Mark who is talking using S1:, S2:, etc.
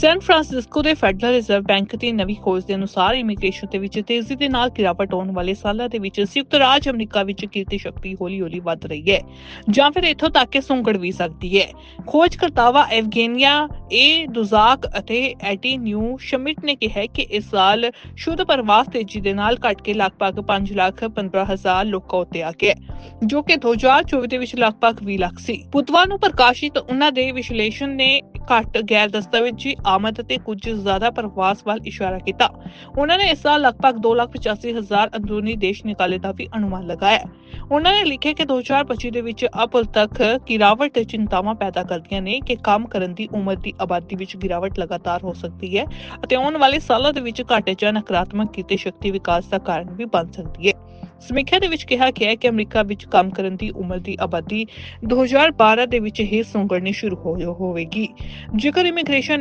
S1: ਸੈਨ Francisco ਦੇ federal reserve bank ਦੀ ਨਵੀਂ ਖੋਜ ਦੇ ਅਨੁਸਾਰ ਇਮੀਗ੍ਰੇਸ਼ਨ ਦੇ ਵਿੱਚ ਤੇਜ਼ੀ ਦੇ ਨਾਲ ਗਿਰਾਵਟ ਆਉਣ ਵਾਲੇ ਸਾਲਾਂ ਦੇ ਵਿੱਚ ਸੰਯੁਕਤ ਰਾਜ ਅਮਰੀਕਾ ਵਿੱਚ ਕਿਰਤੀ ਸ਼ਕਤੀ ਹੌਲੀ-ਹੌਲੀ ਵੱਧ ਰਹੀ ਹੈ ਜਾਂ ਫਿਰ ਇੱਥੋਂ ਤੱਕ ਕਿ ਸੁੰਗੜ ਵੀ ਸਕਦੀ ਹੈ। ਖੋਜਕਰਤਾਵਾ ਐਵਗੇਨੀਆ ਏ ਦੁਜ਼ਾਕ ਅਤੇ ਐਟੀ ਨਿਊ ਸ਼ਮਿਟ ਨੇ ਕਿਹਾ ਕਿ ਇਸ ਸਾਲ ਸ਼ੁੱਧ ਪ੍ਰਵਾਸ ਤੇਜ਼ੀ ਦੇ ਨਾਲ ਘਟ ਕੇ ਲਗਭਗ 5 ਲੱਖ 15 ਹਜ਼ਾਰ ਲੋਕਾਂ ਉੱਤੇ ਆ ਗਿਆ ਜੋ ਕਿ 2024 ਦੇ ਵਿੱਚ ਲਗਭਗ 20 ਲੱਖ ਸੀ। ਬੁੱਧਵਾਰ ਨੂੰ ਪ੍ਰਕਾਸ਼ਿਤ ਉਹਨਾਂ ਦੇ ਵਿਸ਼ਲੇਸ਼ਣ ਨੇ ਘੱਟ ਗੈਰ ਦਸਤਾਵੇਜ਼ੀ ਆਮਦ ਅਤੇ ਕੁਝ ਜ਼ਿਆਦਾ ਪ੍ਰਵਾਸ ਵੱਲ ਇਸ਼ਾਰਾ ਕੀਤਾ। ਉਹਨਾਂ ਨੇ ਇਸ ਸਾਲ ਲਗਭਗ 285000 ਅੰਦਰੂਨੀ ਦੇਸ਼ ਨਿਕਾਲੇ ਦਾ ਵੀ ਅਨੁਮਾਨ ਲਗਾਇਆ ਉਹਨਾਂ ਨੇ ਲਿਖਿਆ ਕਿ 2025 ਦੇ ਵਿੱਚ ਅਪਲ ਤੱਕ ਗਿਰਾਵਟ ਚਿੰਤਾਵਾਂ ਪੈਦਾ ਕਰਦੀਆਂ ਨੇ ਕਿ ਕੰਮ ਕਰਨ ਦੀ ਉਮਰ ਦੀ ਆਬਾਦੀ ਵਿੱਚ ਗਿਰਾਵਟ ਲਗਾਤਾਰ ਹੋ ਸਕਦੀ ਹੈ ਅਤੇ ਆਉਣ ਵਾਲੇ ਸਾਲਾਂ ਦੇ ਵਿੱਚ ਘਾਟੇ ਜਾਂ ਨਕਾਰਾਤਮਕ ਕੀਤੇ ਸ਼ਕਤੀ ਵਿਕਾਸ ਦਾ ਕਾਰਨ ਵੀ ਬਣ ਸਕਦੀ ਹੈ। ਸਮੀਖਿਆ ਦੇ ਵਿੱਚ ਕਿਹਾ ਗਿਆ ਹੈ ਕਿ ਅਮਰੀਕਾ ਵਿੱਚ ਕੰਮ ਕਰਨ ਦੀ ਉਮਰ ਦੀ ਆਬਾਦੀ 2012 ਦੇ ਵਿੱਚ ਹੀ ਸੁੰਗੜਨੀ ਸ਼ੁਰੂ ਹੋ ਹੋਵੇਗੀ। ਜੇਕਰ ਇਮੀਗ੍ਰੇਸ਼ਨ